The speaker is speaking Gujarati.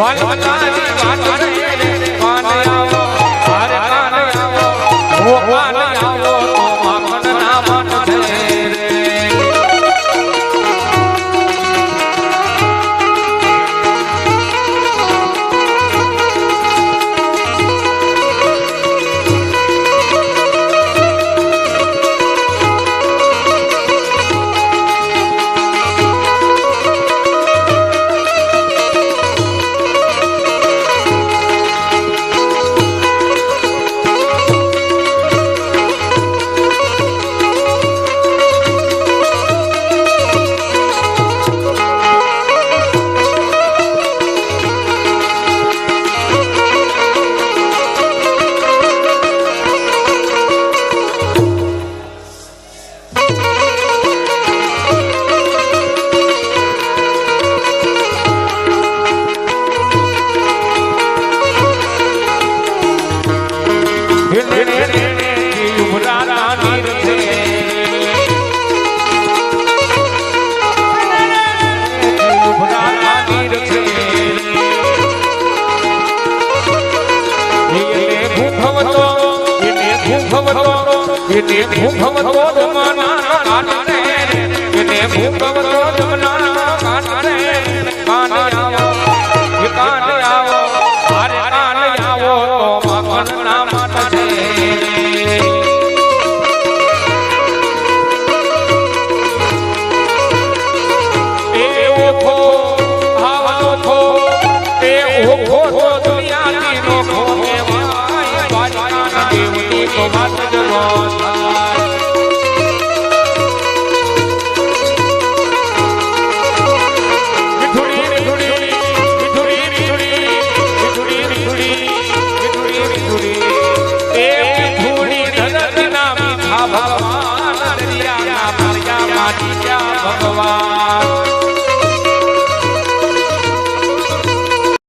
ร้อ એને ભૂખવતો દમન એને ભૂખવતો દમન